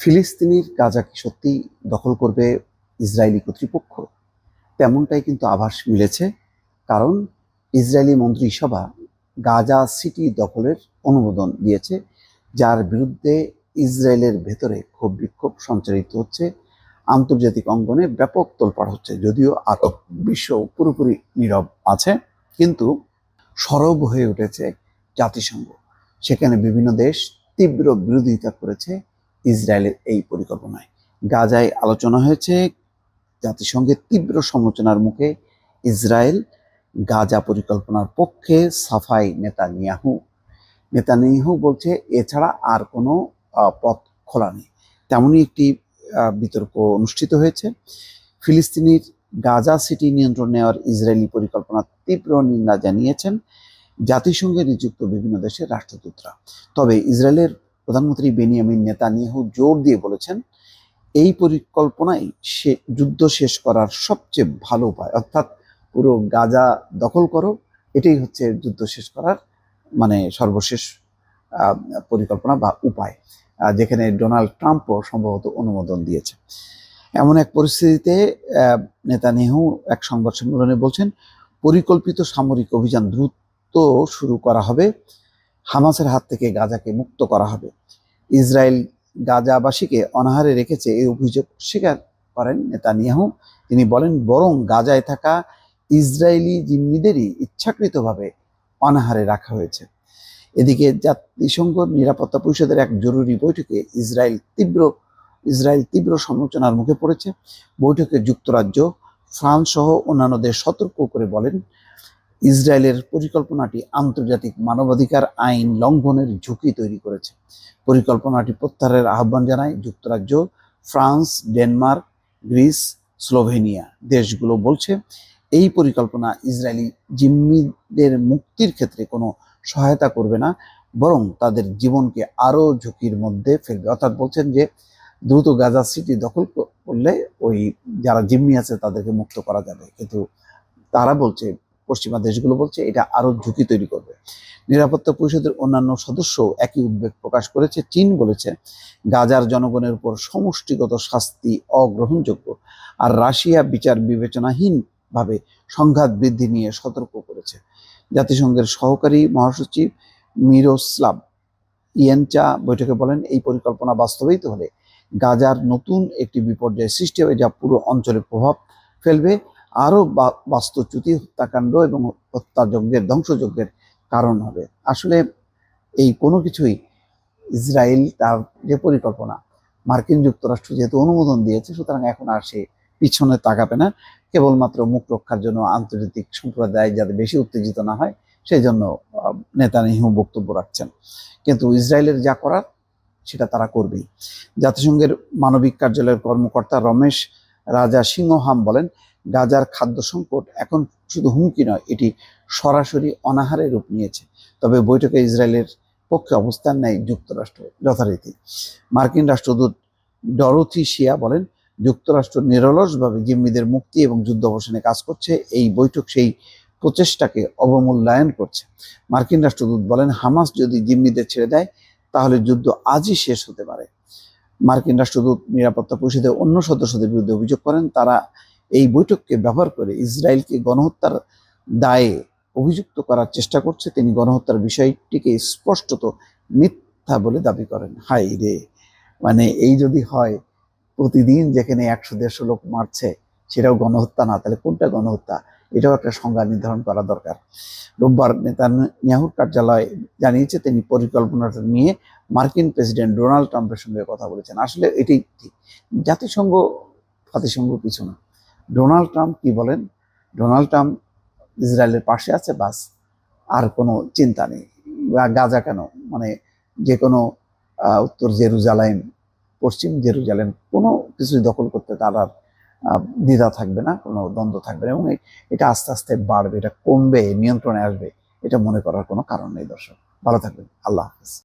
ফিলিস্তিনির গাজা কি সত্যি দখল করবে ইসরায়েলি কর্তৃপক্ষ? তেমনটাই কিন্তু আভাস মিলেছে, কারণ ইসরায়েলি মন্ত্রিসভা গাজা সিটি দখলের অনুমোদন দিয়েছে, যার বিরুদ্ধে ইসরায়েলের ভেতরে ক্ষোভ বিক্ষোভ সঞ্চারিত হচ্ছে, আন্তর্জাতিক অঙ্গনে ব্যাপক তোলপাড় হচ্ছে, যদিও আরব বিশ্ব পুরোপুরি নীরব আছে, কিন্তু সরব হয়ে উঠেছে জাতিসংঘ। সেখানে বিভিন্ন দেশ তীব্র বিরোধিতা করেছে ইসরায়েলের এই পরিকল্পনায়। গাজায় আলোচনা হয়েছে, জাতিসংঘের তীব্র সমালোচনার মুখে ইসরায়েল গাজা পরিকল্পনার পক্ষে সাফাই নেতানিয়াহু। নেতানিয়াহু বলছে, এছাড়া আর কোনো পথ খোলা নেই। তেমনই একটি বিতর্ক অনুষ্ঠিত হয়েছে। ফিলিস্তিনির গাজা সিটি নিয়ন্ত্রণ নেওয়ার ইসরায়েলি পরিকল্পনার তীব্র নিন্দা জানিয়েছেন জাতিসংঘে নিযুক্ত বিভিন্ন দেশের রাষ্ট্রদূতরা। তবে ইসরায়েলের প্রধানমন্ত্রী বেনিয়ামিন নেতানিয়াহু জোর দিয়ে বলেছেন এই পরিকল্পনাই সে যুদ্ধ শেষ করার সবচেয়ে ভালো উপায়। অর্থাৎ পুরো গাজা দখল করো এটাই হচ্ছে যুদ্ধ শেষ করার মানে সর্বশেষ পরিকল্পনা বা উপায় যেখানে ডোনাল্ড ট্রাম্পও সম্ভবত অনুমোদন দিয়েছে। এমন এক পরিস্থিতিতে আহ, নেতানিয়াহু এক সংবাদ সম্মেলনে বলছেন পরিকল্পিত সামরিক অভিযান দ্রুত শুরু করা হবে হামাসের হাত থেকে গাজাকে মুক্ত করা হবে। ইসরায়েল গাজাবাসীকে অনাহারে রেখেছে এই অভিযোগ স্বীকার করেন নেতানিয়াহু। তিনি বলেন, বরং গাজায় থাকা ইসরায়েলি জিম্মিদেরই ইচ্ছাকৃতভাবে অনাহারে রাখা হয়েছে। এদিকে জাতিসংঘ নিরাপত্তা পরিষদের এক জরুরি বৈঠকে ইসরায়েল তীব্র ইসরায়েল তীব্র সমালোচনার মুখে পড়েছে। বৈঠকে যুক্তরাজ্য, ফ্রান্স সহ অন্যান্য দেশ সতর্ক করে বলেন ইসরায়েলের পরিকল্পনাটি আন্তর্জাতিক মানবাধিকার আইন লঙ্ঘনের ঝুঁকি তৈরি করেছে। পরিকল্পনাটি প্রত্যাহারের আহ্বান জানায় যুক্তরাজ্য, ফ্রান্স, ডেনমার্ক, গ্রিস, স্লোভেনিয়া দেশগুলো বলছে, এই পরিকল্পনা ইসরায়েলি জিম্মিদের মুক্তির ক্ষেত্রে কোনো সহায়তা করবে না, বরং তাদের জীবনকে আরও ঝুঁকির মধ্যে ফেলবে। অর্থাৎ বলছেন যে, দ্রুত গাজা সিটি দখল করলে ওই যারা জিম্মি আছে তাদেরকে মুক্ত করা যাবে। কিন্তু তারা বলছে পশ্চিমা দেশগুলো বলছে, এটা আরও ঝুঁকি তৈরি করবে। নিরাপত্তা পরিষদের অন্যান্য সদস্য একই উদ্বেগ প্রকাশ করেছে। চীন বলেছে, গাজার জনগণের উপর সমষ্টিগত শাস্তি অগ্রহণযোগ্য আর রাশিয়া বিচার বিবেচনাহীন ভাবে সংঘাত বৃদ্ধি নিয়ে সতর্ক করেছে। জাতিসংঘের সহকারী মহাসচিব মিরোস্লাভ ইয়েনচা বৈঠকে বলেন, এই পরিকল্পনা বাস্তবায়িত হলে গাজার নতুন একটি বিপর্যয় সৃষ্টি হবে যা পুরো অঞ্চলে প্রভাব ফেলবে আরও বাস্তুচ্যুতি হত্যাকাণ্ড এবং হত্যাযজ্ঞের ধ্বংসযজ্ঞের কারণ হবে। আসলে এই কোনো কিছুই ইসরায়েল তার যে পরিকল্পনা মার্কিন যুক্তরাষ্ট্র যেহেতু অনুমোদন দিয়েছে সুতরাং এখন আর সে পিছনে তাকাবে না। কেবলমাত্র মুখ রক্ষার জন্য আন্তর্জাতিক সম্প্রদায় যাতে বেশি উত্তেজিত না হয় সেই জন্য আহ, নেতানিয়াহু বক্তব্য রাখছেন। কিন্তু ইসরায়েলের যা করার সেটা তারা করবেই। জাতিসংঘের মানবিক কার্যালয়ের কর্মকর্তা রমেশ রাজা সিংহহাম বলেন গাজার খাদ্য সংকট এখন শুধু হুমকি নয়, এটি সরাসরি অনাহারে রূপ নিয়েছে। তবে বৈঠকে ইসরায়েলের পক্ষে অবস্থান নেয় যুক্তরাষ্ট্র যথারীতি। মার্কিন রাষ্ট্রদূত ডরোথি শিয়া বলেন, যুক্তরাষ্ট্র নিরলসভাবে জিম্মিদের মুক্তি এবং যুদ্ধ অবসানে কাজ করছে, এই বৈঠক সেই প্রচেষ্টাকে অবমূল্যায়ন করছে। মার্কিন রাষ্ট্রদূত বলেন, হামাস যদি জিম্মিদের ছেড়ে দেয়, তাহলে যুদ্ধ আজই শেষ হতে পারে। মার্কিন রাষ্ট্রদূত নিরাপত্তা পরিষদের অন্য সদস্যদের বিরুদ্ধে অভিযোগ করেন, তারা এই বৈঠককে ব্যবহার করে ইসরায়েলকে গণহত্যার দায়ে অভিযুক্ত করার চেষ্টা করছে। তিনি গণহত্যার বিষয়টিকে স্পষ্টত মিথ্যা বলে দাবি করেন। হাই রে! মানে এই যদি হয়, প্রতিদিন যেখানে একশো দেড়শো লোক মারছে, সেটাও গণহত্যা না। তাহলে কোনটা গণহত্যা? এটাও একটা সংজ্ঞা নির্ধারণ করা দরকার। রোববার নেতানিয়াহুর কার্যালয় জানিয়েছে, তিনি পরিকল্পনাটা নিয়ে মার্কিন প্রেসিডেন্ট ডোনাল্ড ট্রাম্পের সঙ্গে কথা বলেছেন। আসলে এটাই ঠিক। জাতিসংঘ জাতিসংঘ কিছু না। ডোনাল্ড ট্রাম্প কি বলেন? ডোনাল্ড ট্রাম্প ইসরায়েলের পাশে আছে, বাস আর কোনো চিন্তা নেই। গাজা কেন? মানে যে কোনো উত্তর জেরুজালেম, পশ্চিম জেরুজালেম, কোনো কিছু দখল করতে তার আর দ্বিধা থাকবে না, কোনো দ্বন্দ্ব থাকবে না। এবং এটা আস্তে আস্তে বাড়বে, এটা কমবে, নিয়ন্ত্রণে আসবে, এটা মনে করার কোনো কারণ নেই, দর্শক। ভালো থাকবেন। আল্লাহ হাফিজ।